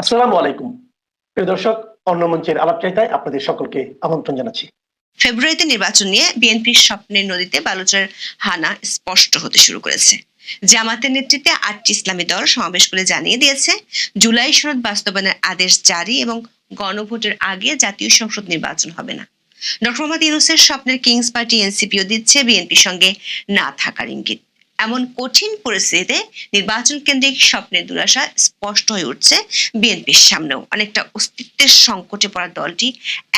আসসালামু আলাইকুম। প্রিয় দর্শক, অন্য মঞ্চের আলাপচারিতায় আপনাদের সকলকে আমন্ত্রণ জানাচ্ছি। ফেব্রুয়ারিতে নির্বাচন নিয়ে বিএনপির স্বপ্নের নদীতে বালুচের হানা স্পষ্ট হতে শুরু করেছে। জামাতের নেতৃত্বে আটটি ইসলামী দল সমাবেশ করে জানিয়ে দিয়েছে, জুলাই সনদ বাস্তবায়নের আদেশ জারি এবং গণভোটের আগে জাতীয় সংসদ নির্বাচন হবে না। ডক্টর মোহাম্মদ ইউনুসের স্বপ্নের কিংস পার্টি এনসিপিও দিচ্ছে বিএনপির সঙ্গে না থাকার ইঙ্গিত। এমন কঠিন পরিস্থিতিতে নির্বাচন কেন্দ্রিক স্বপ্নের দুরাশা স্পষ্ট হয়ে উঠছে বিএনপির সামনেও। অনেকটা অস্তিত্বের সংকটে পড়া দলটি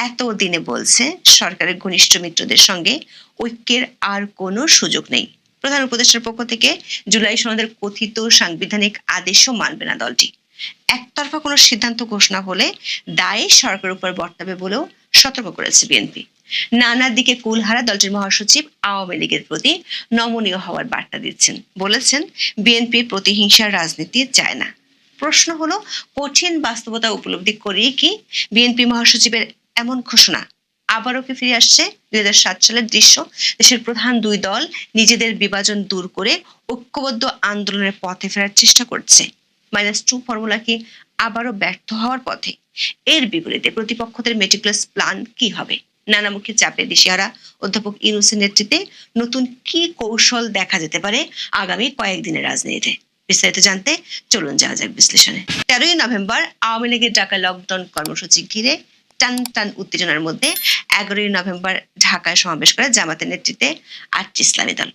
এত দিনে বলছে সরকারের ঘনিষ্ঠ মিত্রদের সঙ্গে ঐক্যের আর কোনো সুযোগ নেই। প্রধান উপদেষ্টার পক্ষ থেকে জুলাই সনদের কথিত সাংবিধানিক আদেশও মানবে না দলটি। একতরফা কোনো সিদ্ধান্ত ঘোষণা হলে দায় সরকারের উপর বর্তাবে বলেও সতর্ক করেছে বিএনপি। নানা দিকে কুলহারা দলটির মহাসচিব আওয়ামী লীগের প্রতি নমনীয় হওয়ার বার্তা দিচ্ছেন। বলেছেন, বিএনপি প্রতিহিংসার রাজনীতি চায় না। প্রশ্ন হলো, কঠিন বাস্তবতা উপলব্ধি করেই কি বিএনপি মহাসচিবের এমন ঘোষণা আবারও কি ফিরে আসছে? দুই হাজার সাত সালের দৃশ্য, দেশের প্রধান দুই দল নিজেদের বিভাজন দূর করে ঐক্যবদ্ধ আন্দোলনের পথে ফেরার চেষ্টা করছে। মাইনাস টু ফর্মুলা কি আবারও ব্যর্থ হওয়ার পথে? এর বিপরীতে প্রতিপক্ষদের মেটিকুলাস প্ল্যান কি হবে? নানামুখী চাপে দিশেহারা। অধ্যাপক ইউনুসের নেতৃত্বে নতুন কি কৌশল দেখা যেতে পারে আগামী কয়েকদিনের রাজনীতিতে? বিস্তারিত জানতে চলুন যাওয়া যাক বিশ্লেষণে। তেরোই নভেম্বর আওয়ামী লীগের ডাকা লকডাউন কর্মসূচি ঘিরে টান টান উত্তেজনার মধ্যে এগারোই নভেম্বর ঢাকায় সমাবেশ করে জামাতের নেতৃত্বে আটটি ইসলামী দল।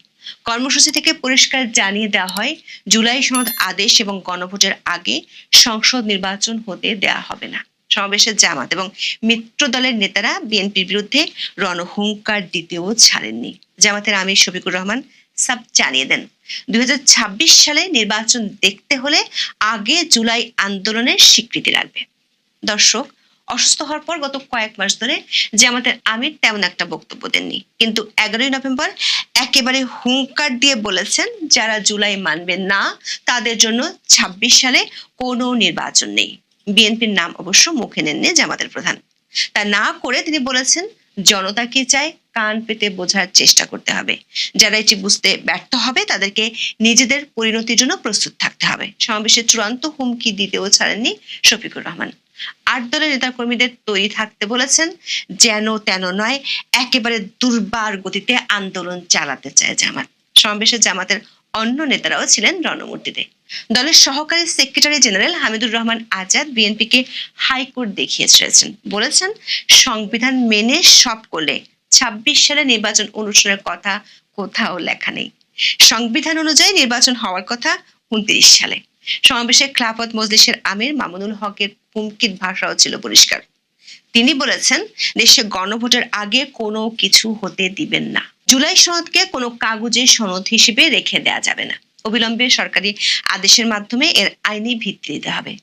কর্মসূচি থেকে পরিষ্কার জানিয়ে দেওয়া হয়, জুলাই সনদ আদেশ এবং গণভোটের আগে সংসদ নির্বাচন হতে দেয়া হবে না। সমাবেশে জামাত এবং মিত্র দলের নেতারা বিএনপির বিরুদ্ধে রণহুঙ্কার দিতেও ছাড়েননি। জামাতের আমির শফিকুর রহমান সাব জানিয়ে দেন দু হাজার ছাব্বিশ সালে নির্বাচন দেখতে হলে আগে জুলাই আন্দোলনের স্বীকৃতি লাগবে। দর্শক, অসুস্থ হওয়ার পর গত কয়েক মাস ধরে জামাতের আমির তেমন একটা বক্তব্য দেননি। কিন্তু এগারোই নভেম্বর একেবারে হুঙ্কার দিয়ে বলেছেন, যারা জুলাই মানবেন না, তাদের জন্য ২৬ সালে কোনো নির্বাচন নেই। বিএনপির নাম অবশ্য মুখে নেননি জামাতের প্রধান। তা না করে তিনি বলেছেন, জনতা কি চায়? কান পেতে বোঝার চেষ্টা করতে হবে। যারা এটি বুঝতে ব্যর্থ হবে, তাদেরকে নিজেদের পরিণতির জন্য প্রস্তুত থাকতে হবে। সমাবেশে চূড়ান্ত হুমকি দিতেও ছাড়েননি শফিকুর রহমান। আট দলের নেতাকর্মীদের তৈরি থাকতে বলেছেন, যেন তেন নয়, একেবারে দুর্বার গতিতে আন্দোলন চালাতে চায় জামাত। সমাবেশে জামাতের অন্য নেতারাও ছিলেন রণমূর্তিতে। দলের সহকারী সেক্রেটারি জেনারেল হামিদুর রহমান আজাদ বিএনপিকে হাইকোর্ট দেখিয়ে ছেড়েছেন বলেছেন, সংবিধান মেনে সব করলে ছাব্বিশ সালে নির্বাচন অনুষ্ঠানের কথা কোথাও লেখা নেই। সংবিধান অনুযায়ী নির্বাচন হওয়ার কথা উনত্রিশ সালে। সমাবেশে খ্লাফত মজলিসের আমির মামুনুল হকের হুমকির ভাষাও ছিল পরিষ্কার। তিনি বলেছেন, দেশে গণভোটের আগে কোনো কিছু হতে দিবেন না। জুলাই সনদকে কোনো কাগজে সনদ হিসেবে রেখে দেয়া যাবে না। অবিলম্বে সরকারি আদেশের মাধ্যমে এর আইনি ভিত্তি দিতে হবে।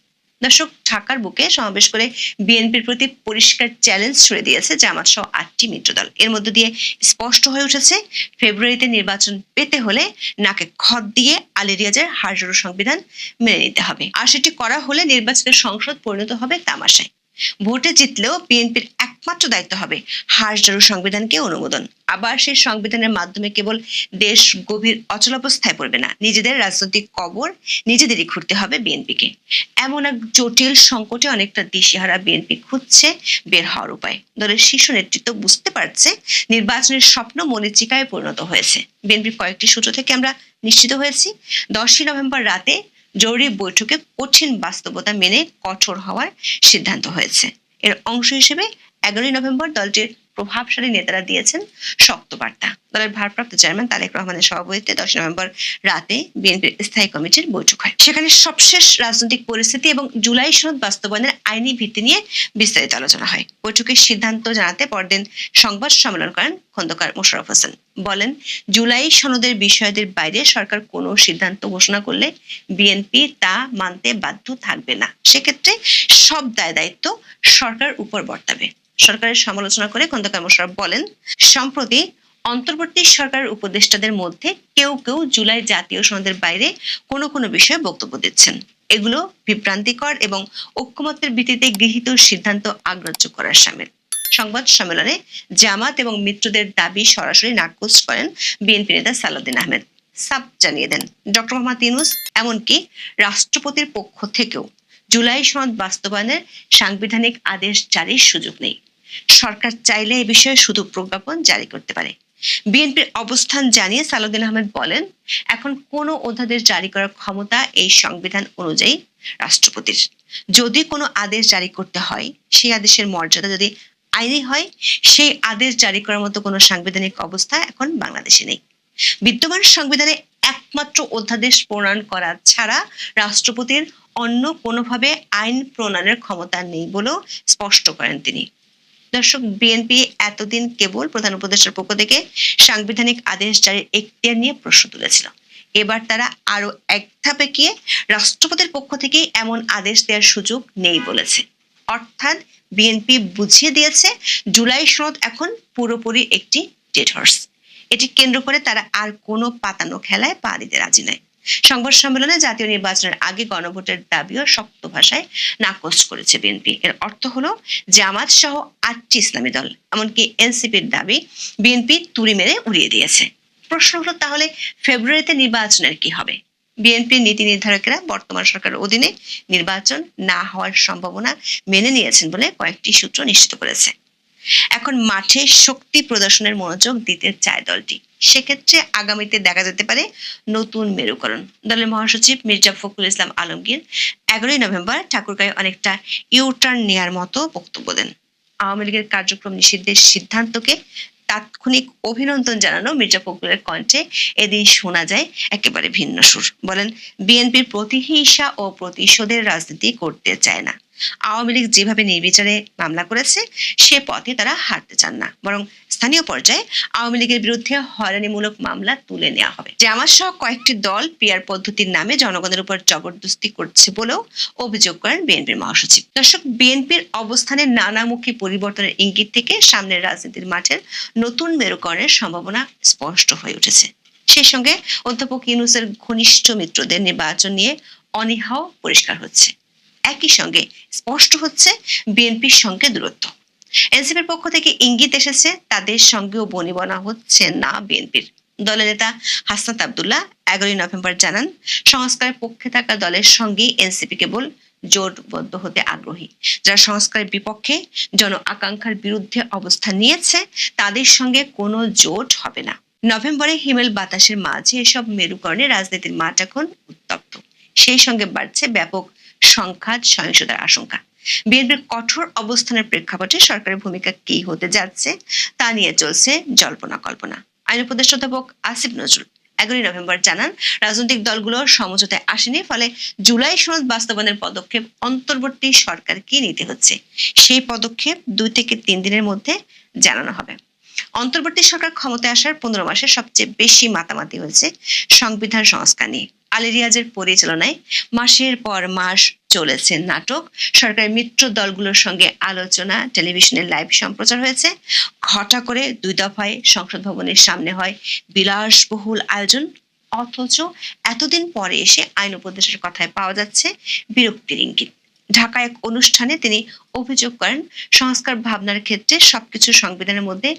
দর্শক, ঢাকার বুকে সমাবেশ করে বিএনপির প্রতি পরিষ্কার চ্যালেঞ্জ ছুড়ে দিয়েছে জামাত সহ আটটি মিত্রদল এর মধ্য দিয়ে স্পষ্ট হয়ে উঠেছে, ফেব্রুয়ারিতে নির্বাচন পেতে হলে নাকে খত দিয়ে আলী রিয়াজের হাজর সংবিধান মেনে নিতে হবে। আর সেটি করা হলে নির্বাচনের সংসদ পরিণত হবে তামাশায়। ভোটে জিতলেও বিএনপির একমাত্র দায়িত্ব হবে হাসজারু সংবিধানকে অনুমোদন। আবার সেই সংবিধানের মাধ্যমে কেবল দেশ গভীর অচলাবস্থায় পড়বে না, নিজেদের রাজনৈতিক কবর নিজেদেরই ঘুরতে হবে বিএনপিকে। এমন এক জটিল সংকটে অনেকটা দিশেহারা বিএনপি খুঁজছে বের হওয়ার উপায়। দলের শীর্ষ নেতৃত্ব বুঝতে পারছে নির্বাচনের স্বপ্ন মরিচিকায় পরিণত হয়েছে। বিএনপির কয়েকটি সূত্র থেকে আমরা নিশ্চিত হয়েছি, দশই নভেম্বর রাতে জরুরি বৈঠকে কঠিন বাস্তবতা মেনে কঠোর হওয়ার সিদ্ধান্ত হয়েছে। এর অংশ হিসেবে এগারোই নভেম্বর দলটির প্রভাবশালী নেতারা দিয়েছেন শক্ত বার্তা। দলের ভারপ্রাপ্ত চেয়ারম্যান তারেক রহমানের সভাপতিত্বে দশ নভেম্বর রাতে বিএনপির স্থায়ী কমিটির বৈঠক হয়। সেখানে সবশেষ রাজনৈতিক পরিস্থিতি এবং জুলাই সনদ বাস্তবায়নের আইনি ভিত্তি নিয়ে বিস্তারিত আলোচনা হয়। বৈঠকের সিদ্ধান্ত জানাতে পরদিন সংবাদ সম্মেলন করেন খন্দকার মোশারফ হোসেন। বলেন, জুলাই সনদের বিষয়দের বাইরে সরকার কোনো সিদ্ধান্ত ঘোষণা করলে বিএনপি তা মানতে বাধ্য থাকবে না। সেক্ষেত্রে সব দায় দায়িত্ব সরকার উপর বর্তাবে। সরকারের সমালোচনা করে খন্দকার মোশারফ বলেন, সম্প্রতি অন্তর্বর্তী সরকারের উপদেষ্টাদের মধ্যে কেউ কেউ জুলাই জাতীয় সনদের বাইরে কোনো কোনো বিষয়ে বক্তব্য দিচ্ছেন। এগুলো বিভ্রান্তিকর এবং ঐক্যমত্যের ভিত্তিতে গৃহীত সিদ্ধান্ত আগ্রাহ্য করার সামিল। সংবাদ সম্মেলনে জামাত এবং মিত্রদের দাবি সরাসরি নাকচ করেন বিএনপি নেতা সালাউদ্দিন আহমেদ। সাব জানিয়ে দেন, ডক্টর মোহাম্মদ ইউনুস এমনকি রাষ্ট্রপতির পক্ষ থেকেও জুলাই সনদ বাস্তবায়নের সাংবিধানিক আদেশ জারির সুযোগ নেই। সরকার চাইলে এ বিষয়ে শুধু প্রজ্ঞাপন জারি করতে পারে। বিএনপির অবস্থান জানিয়ে সালাউদ্দিন আহমেদ বলেন, এখন কোনো অধ্যাদেশ জারি করার ক্ষমতা এই সংবিধান অনুযায়ী রাষ্ট্রপতির। যদি কোনো আদেশ জারি করতে হয়, সেই আদেশের মর্যাদা যদি আইনি হয়, সেই আদেশ জারি করার মতো কোনো সাংবিধানিক অবস্থা এখন বাংলাদেশে নেই। বিদ্যমান সংবিধানে একমাত্র অধ্যাদেশ প্রণয়ন করা ছাড়া রাষ্ট্রপতির অন্য কোনোভাবে আইন প্রণয়নের ক্ষমতা নেই বলেও স্পষ্ট করেন তিনি। দর্শক বিএনপি এতদিন কেবল প্রধান উপদেষ্টার পক্ষ থেকে সাংবিধানিক আদেশ জারির এখতিয়ার নিয়ে প্রশ্ন তুলেছিল। এবার তারা আরও এক ধাপে গিয়ে রাষ্ট্রপতির পক্ষ থেকে এমন আদেশ দেওয়ার সুযোগ নেই বলেছে। অর্থাৎ বিএনপি বুঝিয়ে দিয়েছে, জুলাই সনদ এখন পুরোপুরি একটি ডেড হর্স এটি কেন্দ্র করে তারা আর কোনো পাতানো খেলায় পা দিতে রাজি নয়। সংবাদ সম্মেলনে জাতীয় নির্বাচনের আগে গণভোটের দাবিও শক্ত ভাষায় নাকচ করেছে বিএনপি। এর অর্থ হলো জামাত সহ আটটি ইসলামী দল, এমনকি এনসিপির দাবি বিএনপি তুড়ি মেরে উড়িয়ে দিয়েছে। প্রশ্ন হলো তাহলে ফেব্রুয়ারিতে নির্বাচনের কি হবে? বিএনপির নীতি নির্ধারকেরা বর্তমান সরকারের অধীনে নির্বাচন না হওয়ার সম্ভাবনা মেনে নিয়েছেন বলে কয়েকটি সূত্র নিশ্চিত করেছে। এখন মাঠে শক্তি প্রদর্শনের মনোযোগ দিতে চায় দলটি। সেক্ষেত্রে আগামীতে দেখা যেতে পারে নতুন মেরুকরণ। দলের মহাসচিব মির্জা ফখরুল ইসলাম আলমগীর এগারোই নভেম্বর ঠাকুরগাঁয়ে অনেকটা ইউটার্ন নেয়ার মতো বক্তব্য দেন। আওয়ামী লীগের কার্যক্রম নিষিদ্ধের সিদ্ধান্তকে তাৎক্ষণিক অভিনন্দন জানানো মির্জা ফখরুলের কণ্ঠে এদিন শোনা যায় একেবারে ভিন্ন সুর। বলেন, বিএনপির প্রতিহিংসা ও প্রতিশোধের রাজনীতি করতে চায় না। আওয়ামী লীগ যেভাবে নির্বিচারে মামলা করেছে, সে পথে তারা হারতে চান না। বরং স্থানীয় পর্যায়ে আওয়ামী লীগের বিরুদ্ধে হয়রানিমূলক মামলা তুলে নেওয়া হবে। জামাত সহ কয়েকটি দল পিয়ার পদ্ধতির নামে জনগণের উপর জবরদস্তি করছে বলেও অভিযোগ করেন বিএনপির মহাসচিব। দর্শক, বিএনপির অবস্থানের নানামুখী পরিবর্তনের ইঙ্গিত থেকে সামনের রাজনীতির মাঠের নতুন মেরুকরণের সম্ভাবনা স্পষ্ট হয়ে উঠেছে। সেই সঙ্গে অধ্যাপক ইউনুসের ঘনিষ্ঠ মিত্রদের নির্বাচন নিয়ে অনীহাও পরিষ্কার হচ্ছে। একই সঙ্গে স্পষ্ট হচ্ছে বিএনপির সঙ্গে দূরত্ব। এনসিপির পক্ষ থেকে ইঙ্গিত এসেছে, তাদের সঙ্গেও বনিবনা হচ্ছে না বিএনপির। দলের নেতা হাসনাত আবদুল্লাহ এগারোই নভেম্বর জানান, সংস্কারের পক্ষে থাকা দলের সঙ্গেই এনসিপি কেবল জোটবদ্ধ হতে আগ্রহী। যারা সংস্কারের বিপক্ষে জন আকাঙ্ক্ষার বিরুদ্ধে অবস্থান নিয়েছে, তাদের সঙ্গে কোনো জোট হবে না। নভেম্বরে হিমেল বাতাসের মাঝে এসব মেরুকরণে রাজনীতির মাঠ এখন উত্তপ্ত। সেই সঙ্গে বাড়ছে ব্যাপক সংঘাত, সহিংসতার আশঙ্কা। বিএনপির কঠোর অবস্থানের প্রেক্ষাপটে সরকারের ভূমিকা কি হতে যাচ্ছে, তা নিয়ে চলছে জল্পনা কল্পনা। আইন উপদেষ্টা অধ্যাপক আসিফ নজরুল এগারোই নভেম্বর জানান, রাজনৈতিক দলগুলো সমঝোতায় আসেনি, ফলে জুলাই সনদ বাস্তবায়নের পদক্ষেপ অন্তর্বর্তী সরকার কি নিতে হচ্ছে। সেই পদক্ষেপ দুই থেকে তিন দিনের মধ্যে জানানো হবে। অন্তর্বর্তী সরকার ক্ষমতায় আসার পনেরো মাসে সবচেয়ে বেশি মাতামাতি হয়েছে সংবিধান সংস্কার নিয়ে। আলী রিয়াজের পরিচালনায় মাসের পর মাস চলেছে নাটক। সরকারের মিত্র দলগুলোর সঙ্গে আলোচনা, টেলিভিশনের লাইভ সম্প্রচার হয়েছে। ঘটা করে দুই দফায় সংসদ ভবনের সামনে হয় বিলাসবহুল আয়োজন। অথচ এতদিন পরে এসে আইন উপদেশের কথায় পাওয়া যাচ্ছে বিরক্তির ইঙ্গিত। ঢাকায় এক অনুষ্ঠানে তিনি অভিযোগ করেন, সংস্কার ভাবনার ক্ষেত্রে সবকিছু সংবিধানের মধ্যে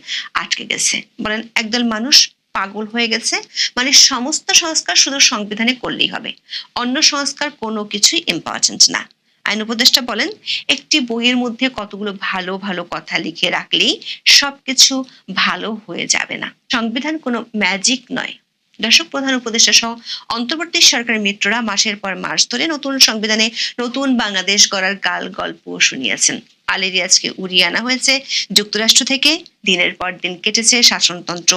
আটকে গেছে। বলেন, একদল মানুষ পাগল হয়ে গেছে। মানে সমস্ত সংস্কার শুধু সংবিধানে করলেই হবে। অন্য সংস্কার কোনো কিছুই ইম্পর্টেন্ট না। আইন উপদেষ্টা বলেন, একটি বইয়ের মধ্যে কতগুলো ভালো ভালো কথা লিখে রাখলেই সবকিছু ভালো হয়ে যাবে না। সংবিধান কোনো ম্যাজিক নয়। দর্শক, প্রধান উপদেষ্টা সহ অন্তর্বর্তী সরকারের মিত্ররা মাসের পর মাস ধরে নতুন সংবিধানে নতুন বাংলাদেশ গড়ার গাল গল্প শুনিয়েছেন। আলী রিয়াজকে উড়িয়ে আনা হয়েছে। যুক্তরাষ্ট্র থেকে দিনের পর দিন কেটেছে শাসনতন্ত্র।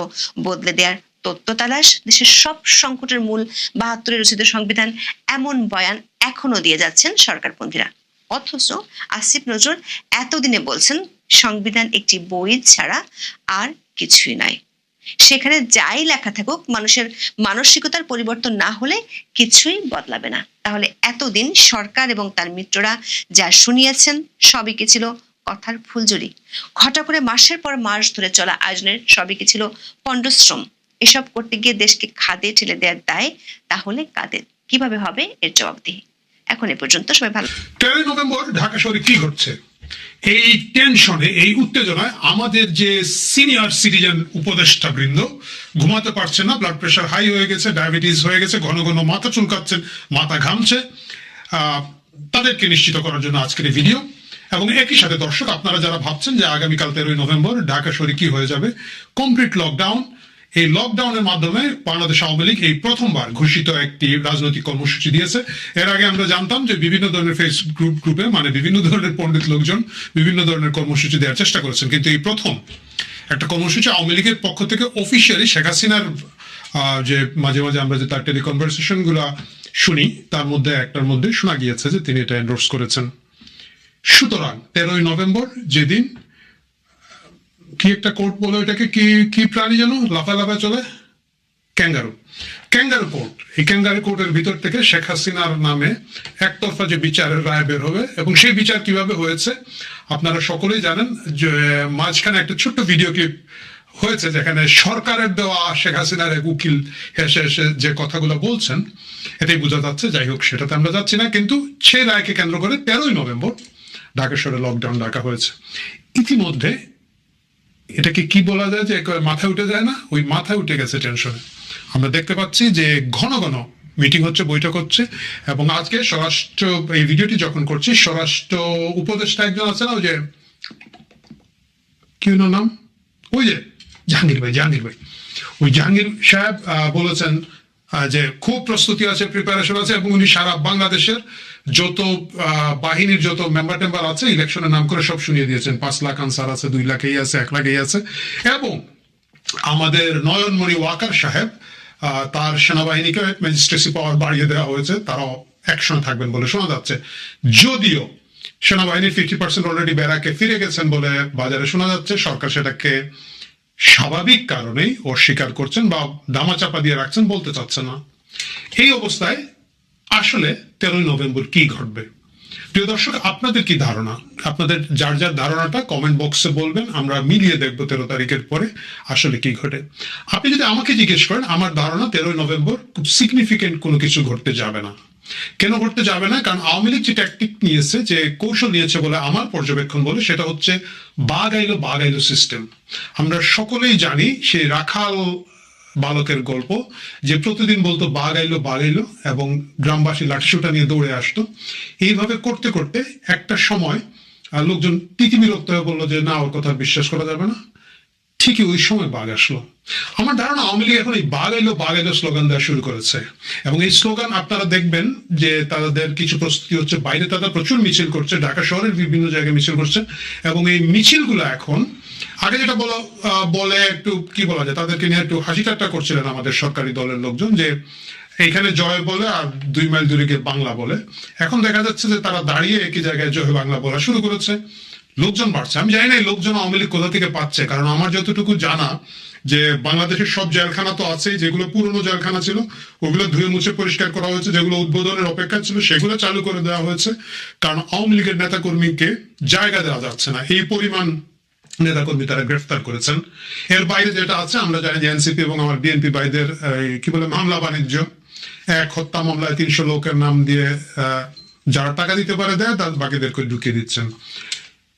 বদলে দেওয়ার তত্ত্ব তালাশ দেশের সব সংকটের মূল বাহাত্তরের রচিত সংবিধান এমন বয়ান এখনও দিয়ে যাচ্ছেন সরকারপন্থীরা। অথচ আসিফ নজরুল এতদিনে বলছেন, সংবিধান একটি বই ছাড়া আর কিছুই নয় সেখানে যাই লেখা থাকুক, মানুষের মানসিকতার পরিবর্তন না হলে কিছুই বদলাবে না। তাহলে এতদিন সরকার এবং তার মিত্ররা যা শুনিয়েছেন, সবই কি ছিল কথার ফুলজুরি ঘটা করে মাসের পর মাস ধরে চলা আয়োজনের সবই কি ছিল পণ্ডশ্রম? এসব করতে গিয়ে দেশকে খাদে ঠেলে দেওয়ার দায় তাহলে কাদের? কীভাবে হবে এর জবাবদিহি? এখন এ পর্যন্ত সবাই ভালো তেরোই নভেম্বর ঢাকা শহরে কি ঘটছে? এই টেনশনে এই উত্তেজনায় আমাদের যে সিনিয়র সিটিজেন উপদেষ্টা বৃন্দ ঘুমাতে পারছে না ব্লাড প্রেশার হাই হয়ে গেছে ডায়াবেটিস হয়ে গেছে, ঘন ঘন মাথা চুলকাচ্ছেন, মাথা ঘামছে তাদেরকে নিশ্চিত করার জন্য আজকের এই ভিডিও এবং একই সাথে দর্শক, আপনারা যারা ভাবছেন যে আগামীকাল তেরোই নভেম্বর ঢাকা শহরে কি হয়ে যাবে কমপ্লিট লকডাউন এই লকডাউনের মাধ্যমে বাংলাদেশ আওয়ামী লীগ এই প্রথমবার ঘোষিত একটি রাজনৈতিক কর্মসূচি দিয়েছে। এর আগে আমরা জানতাম যে বিভিন্ন ধরনের ফেসবুক গ্রুপ গ্রুপে মানে বিভিন্ন ধরনের পণ্ডিত লোকজন বিভিন্ন ধরনের কর্মসূচি দেওয়ার চেষ্টা করেছেন। কিন্তু এই প্রথম একটা কর্মসূচি আওয়ামী লীগের পক্ষ থেকে অফিসিয়ালি শেখ হাসিনার যে মাঝে মাঝে আমরা যে তার টেলিকনভারসেশনগুলা শুনি, তার মধ্যে একটার মধ্যে শোনা গিয়েছে যে তিনি এটা এন্ডোর্স করেছেন। সুতরাং তেরোই নভেম্বর যেদিন কি একটা কোর্ট বলে ওইটাকে? কি কি প্রাণী যেন? লাফা লাফা চলে? ক্যাঙ্গারু। Kangaroo court. এই ক্যাঙ্গারু কোর্টের ভিতর থেকে শেখ হাসিনার নামে একতরফা যে বিচারের রায় বের হবে এবং সেই বিচার কীভাবে হয়েছে, আপনারা সকলেই জানেন যে, মাঝখানে একটা ছোট্ট ভিডিও ক্লিপ হয়েছে যেখানে সরকারের দেওয়া শেখ হাসিনার এক উকিল হেসে হেসে যে কথাগুলো বলছেন এটাই বোঝা যাচ্ছে, যাই হোক, সেটাতে আমরা যাচ্ছি না, কিন্তু সেই রায়কে কেন্দ্র করে তেরোই নভেম্বর ঢাকা শহরে লকডাউন ডাকা হয়েছে। ইতিমধ্যে এটাকে কি বলা যায় যে একেবারে মাথায় উঠে যায় না? ওই মাথায় উঠে গেছে টেনশনে আমরা দেখতে পাচ্ছি যে ঘন ঘন মিটিং হচ্ছে, বৈঠক হচ্ছে এবং আজকে স্বরাষ্ট্র, এই ভিডিওটি যখন করছি, স্বরাষ্ট্র উপদেষ্টা একজন আছে না ওই যে কি নাম? ওই যে জাহাঙ্গীর ভাই জাহাঙ্গীর ভাই। ওই জাহাঙ্গীর সাহেব বলেছেন যে খুব প্রস্তুতি আছে প্রিপারেশন আছে এবং উনি সারা বাংলাদেশের যত বাহিনীর যত মেম্বার টেম্বার আছে ইলেকশনের নাম করে সব শুনিয়ে দিয়েছেন। পাঁচ লাখ আনসার আছে, দুই লাখ এই আছে, এক লাখ এই আছে। এবং আমাদের নয়নমণি ওয়াকার সাহেব তার সেনাবাহিনীকে ম্যাজিস্ট্রেসি পাওয়ার বাড়িয়ে দেওয়া হয়েছে। তারাও একসঙ্গে থাকবেন বলে শোনা যাচ্ছে। যদিও সেনাবাহিনীর ফিফটি পার্সেন্ট অলরেডি ব্যারাকে ফিরে গেছেন বলে বাজারে শোনা যাচ্ছে, সরকার সেটাকে স্বাভাবিক কারণেই অস্বীকার করছেন বা দামাচাপা দিয়ে রাখছেন বলতে চাচ্ছে না। এই অবস্থায় আসলে তেরোই নভেম্বর কি ঘটবে? প্রিয় দর্শক, আপনাদের কি ধারণা? আপনাদের যার যার ধারণাটা কমেন্ট বক্সে বলবেন, আমরা মিলিয়ে দেখব তেরো তারিখের পরে আসলে কি ঘটে। আপনি যদি আমাকে জিজ্ঞেস করেন, আমার ধারণা তেরোই নভেম্বর খুব সিগনিফিকেন্ট কোনো কিছু ঘটতে যাবে না। কেন ঘটতে যাবে না? কারণ আওয়ামী লীগ যে ট্যাকটিক নিয়েছে, যে কৌশল নিয়েছে বলে আমার পর্যবেক্ষণ বলে, সেটা হচ্ছে বাঘ আইলো সিস্টেম আমরা সকলেই জানি সেই রাখাল বালকের গল্প, যে প্রতিদিন বলতো, বাঘ আইলো বাঘ আইলো, এবং গ্রামবাসী লাঠিসোটা নিয়ে দৌড়ে আসতো। এইভাবে করতে করতে একটা সময় লোকজন তিতিবিরক্ত হয়ে বলল যে, না, ওর কথা বিশ্বাস করা যাবে না। ঠিকই ওই সময় বাঘ আসলো। আমার ধারণা আওয়ামী লীগ এখন এই বাঘ এলো বাঘ এলো স্লোগান দেওয়া শুরু করেছে। এবং এই স্লোগান আপনারা দেখবেন যে, তাদের কিছু প্রস্তুতি হচ্ছে, বাইরে তারা প্রচুর মিছিল করছে, ঢাকা শহরের বিভিন্ন জায়গায় মিছিল করছে, এবং এই মিছিলগুলো এখন আগে যেটা বলা বলে একটু কি বলা যায়, তাদেরকে নিয়ে একটু হাসি ঠাট্টা করছিলেন আমাদের সরকারি দলের লোকজন যে এইখানে জয় বলে আর দুই মাইল দূরে গিয়ে বাংলা বলে। এখন দেখা যাচ্ছে যে তারা দাঁড়িয়ে একই জায়গায় জয় বাংলা বলা শুরু করেছে। লোকজন বাড়ছে। আমি জানি না লোকজন আওয়ামী লীগ কোথা থেকে পাচ্ছে, কারণ আমার যতটুকু জানা যে বাংলাদেশের সব জেলখানা তো আছেই, যেগুলো পুরনো জেলখানা ছিল, ওগুলো ধুয়ে মুছে পরিষ্কার করা হয়েছে, যেগুলো উদ্বোধনের অপেক্ষা ছিল, সেগুলো চালু করে দেওয়া হয়েছে। কারণ আওয়ামী লীগের নেতাকর্মীকে জায়গা দেওয়া যাচ্ছে না। এই পরিমাণ নেতাকর্মী তারা গ্রেফতার করেছেন। এর বাইরে যেটা আছে, আমরা জানি যে এনসিপি এবং আমার বিএনপি ভাইদের কি বলে, মামলা বাণিজ্য। এক হত্যা মামলায় তিনশো লোকের নাম দিয়ে যারা টাকা দিতে পারে দেয়, তার বাকিদেরকে ঢুকিয়ে দিচ্ছেন।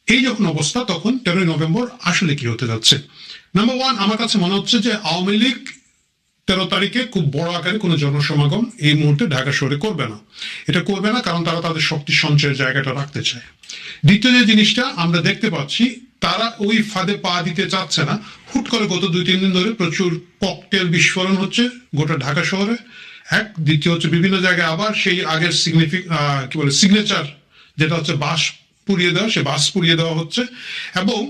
এই যখন অবস্থা, তখন তেরোই নভেম্বর আসলে কি হতে যাচ্ছে? নাম্বার ওয়ান আমার কাছে মনে হচ্ছে যে আওয়ামী লীগ তেরো তারিখে খুব বড় আকারে কোনো জনসমাগম এই মুহূর্তে ঢাকা শহরে করবে না। এটা করবে না কারণ তারা তাদের শক্তি সঞ্চয়ের জায়গাটা রাখতে চায়। দ্বিতীয় যে জিনিসটা আমরা দেখতে পাচ্ছি তারা ওই ফাঁদে পা দিতে চাচ্ছে না। হুট করে গত দুই, তিন দিন ধরে প্রচুর ককটেল বিস্ফোরণ হচ্ছে গোটা ঢাকা শহরে। এক, দ্বিতীয় হচ্ছে বিভিন্ন জায়গায় আবার সেই আগের সিগনিফিক কি বলে সিগনেচার যেটা হচ্ছে বাস পুড়িয়ে দেওয়া, সে বাস পুড়িয়ে দেওয়া হচ্ছে। এবং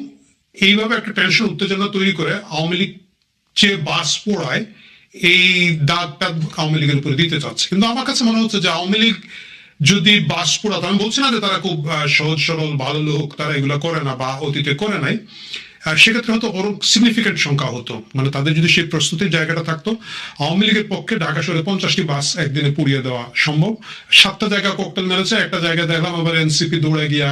এইভাবে একটা টেনশন উত্তেজনা তৈরি করে আওয়ামী লীগ যে বাস পোড়ায়, এই দাগটা আওয়ামী লীগের উপরে দিতে চাচ্ছে। কিন্তু আমার কাছে মনে হচ্ছে যে আওয়ামী লীগ যদি বাস পোড়াতো আমি বলছি না যে তারা খুব সহজ, সরল, ভালো লোক, তারা এগুলো করে না বা অতীতে করে নাই সেক্ষেত্রে হয়তো বড় সিগনিফিকেন্ট সংখ্যা হতো। মানে তাদের যদি সেই প্রস্তুতির জায়গাটা থাকতো, আওয়ামী লীগের পক্ষে ঢাকা শহরে পঞ্চাশটি বাস একদিনে পুড়িয়ে দেওয়া সম্ভব। সাতটা জায়গা ককটেল মেরেছে, একটা জায়গায় দেখলাম আবার এনসিপি দৌড়ে গিয়া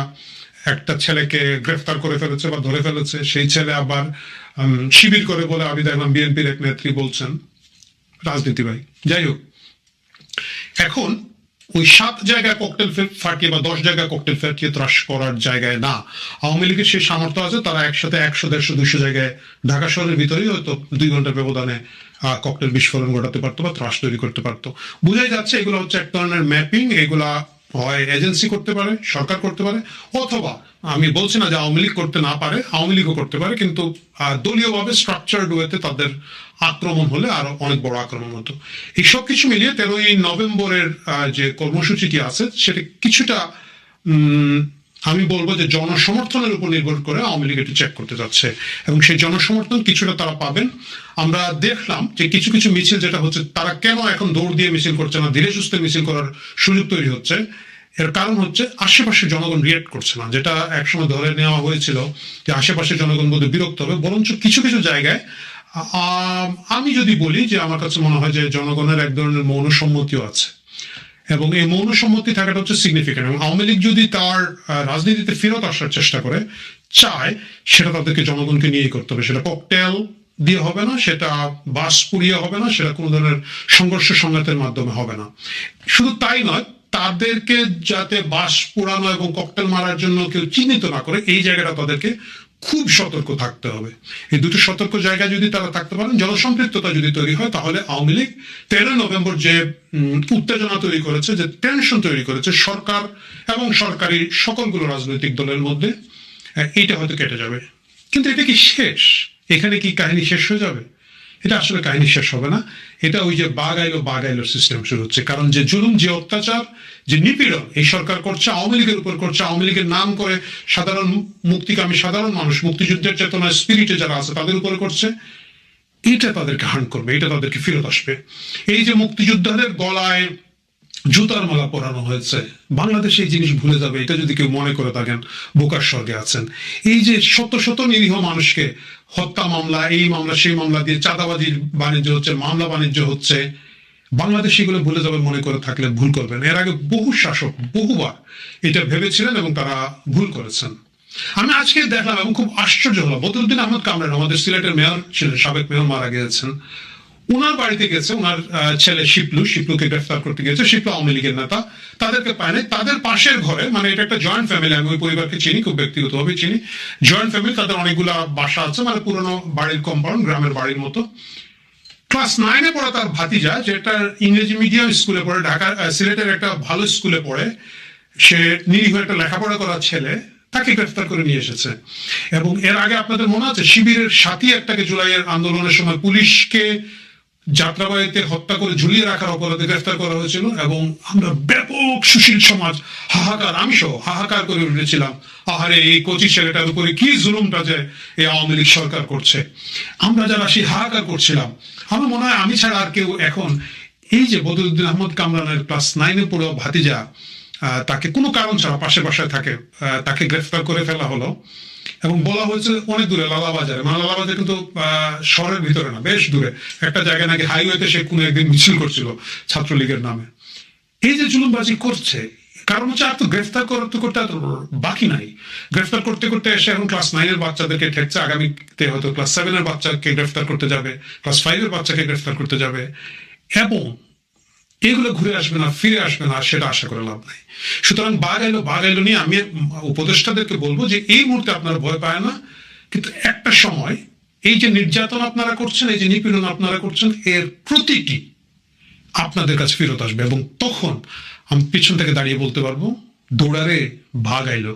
একটা ছেলেকে গ্রেফতার করে ফেলেছে বা ধরে ফেলেছে। সেই ছেলে আবার শিবির করে বলে, আমি দেখলাম বিএনপির এক নেত্রী বলছেন রাজনীতি ভাই যাই হোক, এখন ওই সাত জায়গায় ককটেল ফাটিয়ে বা দশ জায়গায় ককটেল ফাটিয়ে ত্রাস করার জায়গায় না। আওয়ামী লীগের সেই সামর্থ্য আছে, তারা একসাথে একশো, দেড়শো, দুইশো জায়গায় ঢাকা শহরের ভিতরেই হয়তো দুই ঘণ্টার ব্যবধানে ককটেল বিস্ফোরণ ঘটাতে পারতো বা ত্রাস তৈরি করতে পারতো। বোঝাই যাচ্ছে এগুলো হচ্ছে এক ধরনের ম্যাপিং এগুলা হয় এজেন্সি করতে পারে, সরকার করতে পারে, অথবা আমি বলছি না যে আওয়ামী লীগ করতে না পারে, আওয়ামী লীগও করতে পারে, কিন্তু দলীয়ভাবে স্ট্রাকচার্ড ওয়েতে তাদের আক্রমণ হলে আরও অনেক বড় আক্রমণ হতো। এইসব কিছু মিলিয়ে তেরোই নভেম্বরের যে কর্মসূচিটি আছে, সেটা কিছুটা আমি বলব যে জনসমর্থনের উপর নির্ভর করে আওয়ামী লীগ চেক করতে যাচ্ছে। এবং সেই জনসমর্থন কিছুটা তারা পাবেন। আমরা দেখলাম যে কিছু কিছু মিছিল যেটা হচ্ছে, তারা কেন এখন দৌড় দিয়ে মিছিল করছে না, ধীরে সুস্থে মিছিল করার সুযোগ তৈরি হচ্ছে। এর কারণ হচ্ছে আশেপাশে জনগণ রিয়েক্ট করছে না, যেটা একসময় ধরে নেওয়া হয়েছিল যে আশেপাশে জনগণ বোধহয় বিরক্ত হবে। বরঞ্চ কিছু কিছু জায়গায় আমি যদি বলি যে আমার কাছে মনে হয় যে জনগণের এক ধরনের মৌন সম্মতিও আছে। এবং এই মৌন সম্মতি থাকাটা হচ্ছে সিগনিফিকেন্ট এবং আওয়ামী লীগ যদি তার রাজনীতিতে ফেরত আসার চেষ্টা করে, চায়, সেটা তাদেরকে জনগণকে নিয়েই করতে হবে। সেটা ককটেল দিয়ে হবে না, সেটা বাস পুড়িয়ে হবে না, সেটা কোনো ধরনের সংঘর্ষ সংঘাতের মাধ্যমে হবে না। শুধু তাই নয়, তাদেরকে যাতে বাস পোড়ানো এবং ককটেল মারার জন্য কেউ চিহ্নিত না করে, এই জায়গাটা তাদেরকে খুব সতর্ক থাকতে হবে। এই দুটো সতর্ক জায়গা যদি তারা থাকতে পারেন জনসম্পৃক্ততা যদি তৈরি হয়, তাহলে আওয়ামী লীগ তেরো নভেম্বর যে উত্তেজনা তৈরি করেছে, যে টেনশন তৈরি করেছে সরকার এবং সরকারি সকলগুলো রাজনৈতিক দলের মধ্যে এইটা হয়তো কেটে যাবে। কিন্তু এটা কি শেষ? এখানে কি কাহিনী শেষ হয়ে যাবে? এটা আসলে কাহিনী শেষ হবে না। এটা ওই যে বাঘ আইলো বাঘ আইলো সিস্টেম শুরু হচ্ছে। কারণ যে জুলুম, যে অত্যাচার, যে নিপীড়ন, এই সরকার করছে, আওয়ামী লীগের উপর করছে, আওয়ামী লীগের নাম করে সাধারণ মুক্তিকামী, সাধারণ মানুষ, মুক্তিযুদ্ধের চেতনা স্পিরিটে যারা আছে, তাদের উপরে করছে। এটা তাদেরকে হার্ন করবে, এটা তাদেরকে ফেরত আসবে। এই যে মুক্তিযোদ্ধাদের গলায় জুতার মালা পরানো হয়েছে, বাংলাদেশে এই জিনিস ভুলে যাবে, এটা যদি কেউ মনে করে থাকেন, বোকার স্বর্গে আছেন। এই যে শত শত নিরীহ মানুষকে হত্যা মামলা, এই মামলা, সেই মামলা দিয়ে চাঁদাবাজির বাণিজ্য হচ্ছে, মামলা বাণিজ্য হচ্ছে। বাংলাদেশ এগুলো ভুলে যাবেন, মনে করে থাকলে ভুল করবেন। এর আগে বহু শাসক বহুবার এটা ভেবেছিলেন এবং তারা ভুল করেছেন। আমি আজকে দেখলাম এবং খুব আশ্চর্য হলাম। বদরুদ্দিন আহমদ কামরান, আমাদের সিলেটের মেয়র ছিলেন, সাবেক মেয়র মারা গিয়েছেন। ওনার বাড়িতে গেছে ওনার ছেলে শিপলু শিপলুকে গ্রেফতার করতে গেছে শিপলু আওয়ামী লীগের নেতা। তাদেরকে পায় তাদের পাশের ঘরে মানে এটা একটা জয়েন্ট ফ্যামিলি আমি ওই পরিবারকে চিনি খুব ব্যক্তিগতভাবে চিনি। জয়েন্ট ফ্যামিলি তাদের অনেকগুলা বাসা আছে মানে পুরনো বাড়ির কম্পাউন্ড গ্রামের বাড়ির মতো। ক্লাস নাইনে পড়ে তার ভাতিজা যেটা ইংরেজি মিডিয়াম স্কুলে পড়ে ঢাকা আহ, সিলেটের একটা ভালো স্কুলে পড়ে। সে নিরীহ একটা লেখাপড়া করা ছেলে তাকে গ্রেফতার করে নিয়ে এসেছে। এবং এর আগে আপনাদের মনে আছে শিবিরের সাথী একটাকে জুলাইয়ের আন্দোলনের সময় পুলিশকে যাত্রাবাড়িতে হত্যা করে ঝুলিয়ে রাখার অপরাধে গ্রেফতার করা হয়েছিল এবং আমরা ব্যাপক সুশীল সমাজ, হাহাকার আমি সহ হাহাকার করে উঠেছিলাম। আহারে, এই কচি ছেলেটার উপরে কি জুলুমটা যে এই আওয়ামী লীগ সরকার করছে। আমরা যারা সেই হাহাকার করছিলাম, আমার মনে হয় আমি ছাড়া আর কেউ এখন এই যে বদরুদ্দিন আহমদ কামরানের ক্লাস নাইনে পড়ো ভাতিজা তাকে কোনো কারণ ছাড়া পাশে বাসায় থাকে তাকে গ্রেফতার করে ফেলা হলো। এবং বলা হয়েছে অনেক দূরে, লালাবাজারে। মানে লালাবাজার কিন্তু শহরের ভিতরে না, বেশ দূরে। একটা জায়গায় নাকি হাইওয়েতে সে কোনো একদিন মিছিল করছিল ছাত্রলীগের নামে। এই যে জুলুমবাজি করছে, কারণ হচ্ছে আর তো গ্রেফতার করতে করতে আর বাকি নাই। গ্রেফতার করতে করতে এসে এখন ক্লাস নাইনের বাচ্চাদেরকে ঠেকছে, আগামীতে হয়তো ক্লাস সেভেনের বাচ্চাকে গ্রেফতার করতে যাবে ক্লাস ফাইভের বাচ্চাকে গ্রেফতার করতে যাবে। এবং এগুলো ঘুরে আসবে না, ফিরে আসবে না সেটা আশা করে লাভ নাই। সুতরাং বাঘ এলো বাঘ এলো নিয়ে আমি উপদেষ্টাদেরকে বলব যে এই মুহূর্তে আপনারা ভয় পায় না, কিন্তু একটা সময় এই যে নির্যাতন আপনারা করছেন, এই যে নিপীড়ন আপনারা করছেন, এর প্রতিটি আপনাদের কাছে ফেরত আসবে এবং তখন আমি পিছন থেকে দাঁড়িয়ে বলতে পারব, দৌড়ারে বাঘ আইলো।